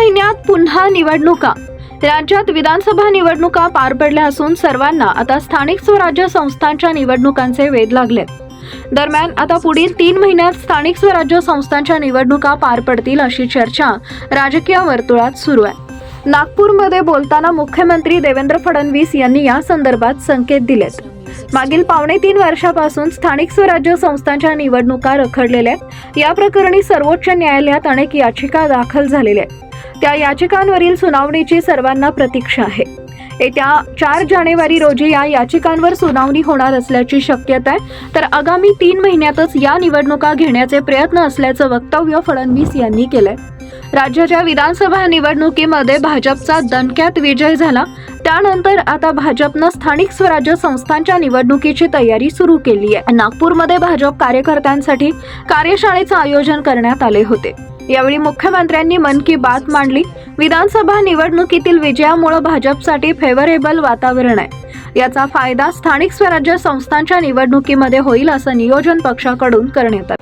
महिन्यात पुन्हा निवडणुका. राज्यात विधानसभा निवडणुका पार पडल्या असून सर्वांना आता स्थानिक स्वराज्य संस्थांच्या निवडणुकांचे वेध लागले. दरम्यान आता पुढील तीन महिन्यात स्थानिक स्वराज्य संस्थांच्या निवडणुका पार पडतील अशी चर्चा राजकीय वर्तुळात सुरू आहे. नागपूरमध्ये बोलताना मुख्यमंत्री देवेंद्र फडणवीस यांनी या संदर्भात संकेत दिलेत. मागील पावणे तीन वर्षापासून स्थानिक स्वराज्य संस्थांच्या निवडणुका रखडलेल्या आहेत. या प्रकरणी सर्वोच्च न्यायालयात अनेक याचिका दाखल झालेल्या आहेत. त्या याचिकांवरील सुनावणीची सर्वांना प्रतीक्षा आहे. येत्या चार जानेवारी रोजी या याचिकांवर सुनावणी होणार असल्याची शक्यता आहे. तर आगामी तीन महिन्यातच या निवडणुका घेण्याचे प्रयत्न असल्याचं वक्तव्य फडणवीस यांनी केलंय. राज्याच्या विधानसभा निवडणुकीमध्ये भाजपचा दणक्यात विजय झाला. त्यानंतर आता भाजपनं स्थानिक स्वराज्य संस्थांच्या निवडणुकीची तयारी सुरू केली आहे नागपूरमध्ये भाजप कार्यकर्त्यांसाठी कार्यशाळेचं आयोजन करण्यात आले होते. यावेळी मुख्यमंत्र्यांनी मन की बात मांडली. विधानसभा निवडणुकीतील विजयामुळे भाजपसाठी फेवरेबल वातावरण आहे. याचा फायदा स्थानिक स्वराज्य संस्थांच्या निवडणुकीमध्ये होईल असं नियोजन पक्षाकडून करण्यात आलं.